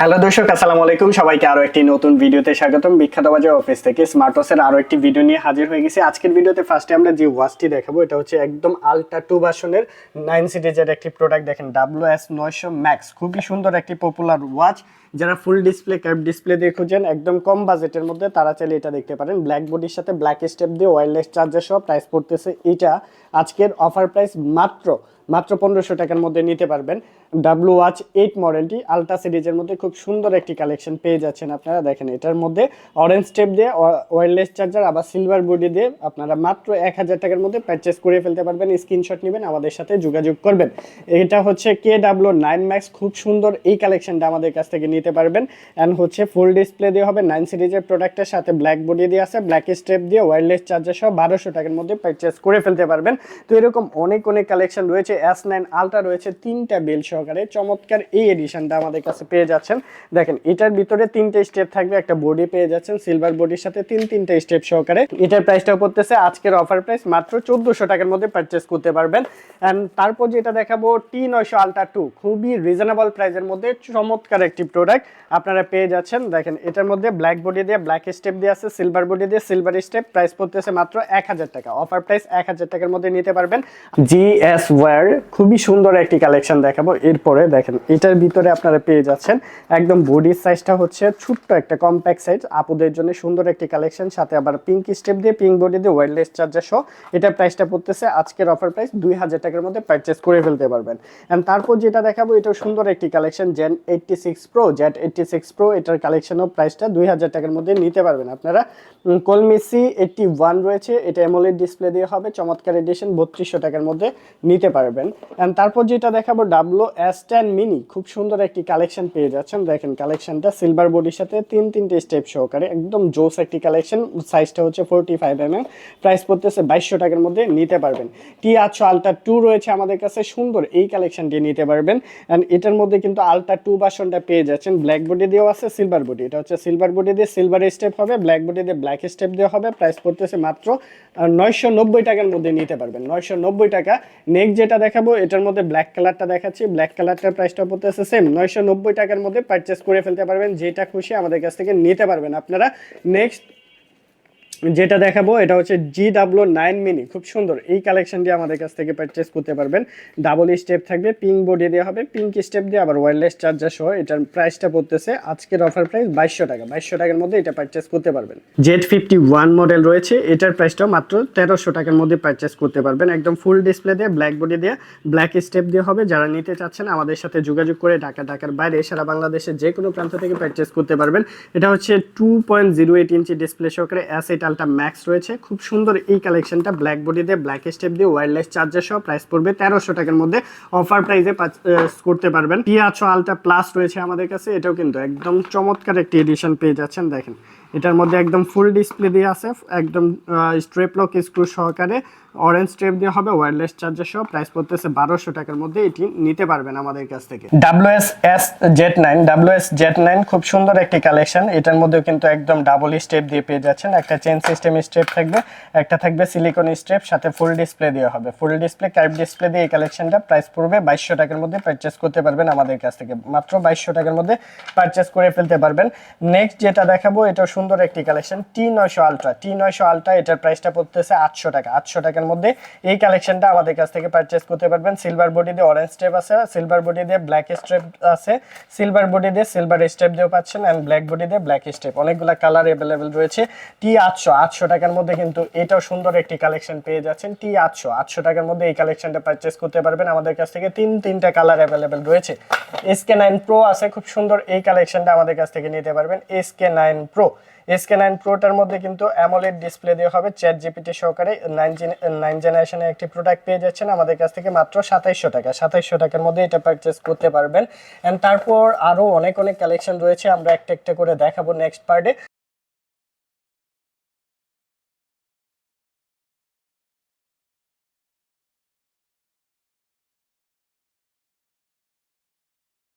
Hello দর্শক, আসসালামু আলাইকুম। সবাইকে আরও একটি নতুন ভিডিওতে স্বাগতম। বিখ্যাত বাজার অফিস থেকে স্মার্টসের আরও একটি ভিডিও নিয়ে হাজির হয়ে গেছি। আজকের ভিডিওতে ফার্স্টে আমরা যে ওয়াচটি দেখাবো, এটা হচ্ছে একদম আলট্রা টু ভার্সনের নাইন সিরিজের একটি প্রোডাক্ট দেখেন ডাব্লিউ এস নয়শো ম্যাক্স খুবই সুন্দর একটি পপুলার ওয়াচ যারা ফুল ডিসপ্লে ক্যাপ ডিসপ্লে দিয়ে খুঁজেন, একদম কম বাজেটের মধ্যে তারা চাইলে এটা দেখতে পারেন। ব্ল্যাক বডির সাথে ব্ল্যাক স্টেপ দিয়ে ওয়্যারলেস চার্জার সহ প্রাইস পড়তেছে এটা। আজকের অফার প্রাইস মাত্র মাত্র পনেরোশো টাকার মধ্যে নিতে পারবেন। ডাব্লু ওয়াচ এইট মডেলটি আলট্রা সিরিজের মধ্যে খুব সুন্দর একটি কালেকশন পেয়ে যাচ্ছেন আপনারা। দেখেন, এটার মধ্যে অরেঞ্জ স্টেপ দিয়ে ওয়্যারলেস চার্জার আবার সিলভার বডি দিয়ে আপনারা মাত্র এক হাজার টাকার মধ্যে পারচেস করে ফেলতে পারবেন। স্ক্রিনশট নেবেন, আমাদের সাথে যোগাযোগ করবেন। এটা হচ্ছে কে ডাব্লু নাইন ম্যাক্স খুব সুন্দর এই কালেকশনটা আমাদের কাছ থেকে নিতে পারবেন। অ্যান্ড হচ্ছে ফুল ডিসপ্লে দিয়ে হবে নাইন সিরিজের প্রোডাক্টের সাথে ব্ল্যাক বডি দিয়ে আছে ব্ল্যাক স্টেপ দিয়ে ওয়্যারলেস চার্জার সহ বারোশো টাকার মধ্যে পারচেস করে ফেলতে পারবেন। তো এরকম অনেক অনেক কালেকশন রয়েছে। এস নাইন আলট্রা রয়েছে তিনটা বেল সহকারে। চমৎকার এই এডিশনটা আমাদের কাছে পেয়ে যাচ্ছেন। দেখেন, এটার ভিতরে তিনটে স্টেপ থাকবে। একটা বডি পেয়ে যাচ্ছেন সিলভার বডির সাথে তিন, তিনটা স্টেপ সহকারে। এটার প্রাইসটাও পড়তেছে। আজকের অফার প্রাইস মাত্র চোদ্দোশো টাকার মধ্যে পারচেস করতে পারবেন। অ্যান্ড তারপর যেটা দেখাবো টি নয়শো আলট্রা টু খুবই রিজনেবল প্রাইসের মধ্যে চমৎকার একটি প্রোডাক্ট আপনারা পেয়ে যাচ্ছেন। দেখেন, এটার মধ্যে ব্ল্যাক বডি দিয়ে ব্ল্যাক স্টেপ দিয়ে আছে সিলভার বডি দিয়ে সিলভার স্টেপ প্রাইস পড়তেছে মাত্র এক হাজার টাকা। অফার প্রাইস এক হাজার টাকার মধ্যে নিতে পারবেন। জি এস ওয়্যার খুবই সুন্দর একটি কালেকশন দেখাবো। এরপরে দেখেন, এটার ভিতরে আপনারা পেয়ে যাচ্ছেন একদম বডির সাইজটা হচ্ছে ছোট্ট একটা কম্প্যাক্ট সাইজ আপুদের জন্য সুন্দর একটি কালেকশন, সাথে আবার পিঙ্ক স্টেপ দিয়ে পিঙ্ক বডি দিয়ে ওয়্যারলেস চার্জার সহ। এটার প্রাইসটা পড়তেছে, আজকের অফার প্রাইস দুই হাজার টাকার মধ্যে পারচেস করে ফেলতে পারবেন। অ্যান্ড তারপর যেটা দেখাবো এটাও সুন্দর একটি collection Z eighty six pro Z eighty six pro এটার কালেকশনও প্রাইসটা দুই হাজার টাকার মধ্যে নিতে পারবেন আপনারা। কলমিসি এইটটি ওয়ান রয়েছে, এটা এমোলেড ডিসপ্লে দিয়ে হবে, চমৎকার এডিশন বত্রিশশো টাকার মধ্যে নিতে পারবেন। অ্যান্ড তারপর যেটা দেখাবো ডাব্লু এস টেন মিনি খুব সুন্দর একটি কালেকশন পেয়ে যাচ্ছেন। দেখেন কালেকশনটা সিলভার বডির সাথে তিন, তিনটে স্টেপ সহকারে, একদম জোস একটি কালেকশন সাইজটা হচ্ছে forty five M M price পড়তেছে বাইশশো টাকার মধ্যে নিতে পারবেন। টি আটশো আলট্রা টু রয়েছে আমাদের কাছে, সুন্দর এই কালেকশনটি নিতে পারবেন। অ্যান্ড এটার মধ্যে কিন্তু আলট্রা টু বাসনটা পেয়ে যাচ্ছেন। ব্ল্যাক বডি দিয়েও আছে সিলভার বডি এটা হচ্ছে সিলভার বডি দিয়ে সিলভার স্টেপ হবে ব্ল্যাক বডি দিয়ে ব্ল্যাক স্টেপ দেওয়া হবে। প্রাইস পড়তেছে মাত্র নয়শো নব্বই টাকার মধ্যে নিতে পারবেন। নয়শো নব্বই টাকা। নেক্সট যেটা দেখাবো, এটার মধ্যে ব্ল্যাক কালারটা দেখাচ্ছি। ব্ল্যাক কালারটার প্রাইসটা পড়তেছে সেম নয়শো নব্বই টাকার মধ্যে পারচেস করে ফেলতে পারবেন, যেটা খুশি আমাদের কাছ থেকে নিতে পারবেন আপনারা। নেক্সট যেটা দেখাবো, এটা হচ্ছে জি ডাব্লু নাইন মিনি খুব সুন্দর। এই কালেকশনটি আমাদের কাছ থেকে পারচেস করতে পারবেন। ডাবল স্টেপ থাকবে পিঙ্ক বডি দেওয়া হবে। পিঙ্ক স্টেপ দিয়ে আবার ওয়্যারলেস চার্জার সহ এটার প্রাইসটা পড়তেছে। আজকের অফার প্রাইস বাইশশো টাকা। বাইশশো টাকার মধ্যে এটা পারচেস করতে পারবেন। জেড ফিফটি ওয়ান মডেল রয়েছে। এটার প্রাইসটাও মাত্র তেরোশো টাকার মধ্যে পারচেস করতে পারবেন। একদম ফুল ডিসপ্লে দিয়ে ব্ল্যাক বডি দিয়ে। ব্ল্যাক স্টেপ দিয়ে হবে। যারা নিতে চাচ্ছেন, আমাদের সাথে যোগাযোগ করে ঢাকা, ঢাকার বাইরে, সারা বাংলাদেশের যে কোনো প্রান্ত থেকে পারচেস করতে পারবেন। এটা হচ্ছে টু পয়েন্ট জিরো এইট ইঞ্চি ডিসপ্লে সহকারে অ্যাস আলট্রা ম্যাক্স রয়েছে। খুব সুন্দর এই কালেকশনটা ব্ল্যাক দিয়ে ব্ল্যাক স্টেপ দিয়ে ওয়্যারলেস চার্জার সহ প্রাইস পড়বে তেরোশো টাকার মধ্যে। অফার প্রাইসে করতে পারবেন। পিয়াছো আলট্রা প্লাস রয়েছে আমাদের কাছে, এটাও কিন্তু একদম চমৎকার একটি এডিশন পেয়ে যাচ্ছেন, দেখেন। এটার মধ্যে একদম ফুল ডিসপ্লে দিয়ে আছে, একদম স্ট্রেপ লক স্ক্রু সহকারে। অরেঞ্জ স্ট্রেপ দিয়ে হবে ওয়্যারলেস চার্জার সহ প্রাইস পড়তেছে বারোশো টাকার মধ্যে, এটি নিতে পারবেন আমাদের কাছ থেকে। W S S Z nine W S Z nine খুব সুন্দর একটি কালেকশন এটার মধ্যেও কিন্তু একদম ডাবল স্টেপ দিয়ে পেয়ে যাচ্ছেন। একটা চেন সিস্টেম স্টেপ থাকবে, একটা থাকবে সিলিকন স্টেপ সাথে ফুল ডিসপ্লে দেওয়া হবে। ফুল ডিসপ্লে কার্ভ ডিসপ্লে দিয়ে এই কালেকশনটা প্রাইস পড়বে। বাইশশো টাকার মধ্যে পারচেস করতে পারবেন আমাদের কাছ থেকে। মাত্র বাইশশো টাকার মধ্যে পারচেস করে ফেলতে পারবেন। নেক্সট যেটা দেখাবো এটা সুন্দর একটি কালেকশন টি নয়শো আলট্রা টি নয়শো আলট্রা এটার প্রাইসটা পড়তেছে আটশো টাকা। আটশো টাকার মধ্যে এই কালেকশনটা আমাদের কাছ থেকে পারচেস করতে পারবেন। সিলভার বডি দিয়ে অরেঞ্জ স্টেপ আছে সিলভার বডি দিয়ে ব্ল্যাক স্টেপ আছে সিলভার বডি দিয়ে সিলভার স্টেপ দিয়েও পাচ্ছেন অ্যান্ড ব্ল্যাক বডি দিয়ে ব্ল্যাক স্টেপ অনেকগুলো কালার অ্যাভেলেবেল রয়েছে। টি আটশো আটশো টাকার মধ্যে কিন্তু এটাও সুন্দর একটি কালেকশন পেয়ে যাচ্ছেন। টি আটশো আটশো টাকার মধ্যে এই কালেকশনটা পারচেস করতে পারবেন। আমাদের কাছ থেকে তিন, তিনটা কালার অ্যাভেলেবেল রয়েছে। এসকে নাইন প্রো আছে, খুব সুন্দর এই কালেকশনটা আমাদের কাছ থেকে নিতে পারবেন। SK nine pro SK nine প্রোটার মধ্যে কিন্তু অ্যামোলেড ডিসপ্লে দেওয়া হবে চ্যাট জিপিটি সহকারে নাইন নাইন জেনারেশনের একটি প্রোডাক্ট পেয়ে যাচ্ছেন। আমাদের কাছ থেকে মাত্র সাতাইশশো টাকা। সাতাইশশো টাকার মধ্যে এটা পারচেস করতে পারবেন। অ্যান্ড তারপর আরও অনেক অনেক কালেকশন রয়েছে। আমরা একটা একটা করে দেখাবো নেক্সট পার্টে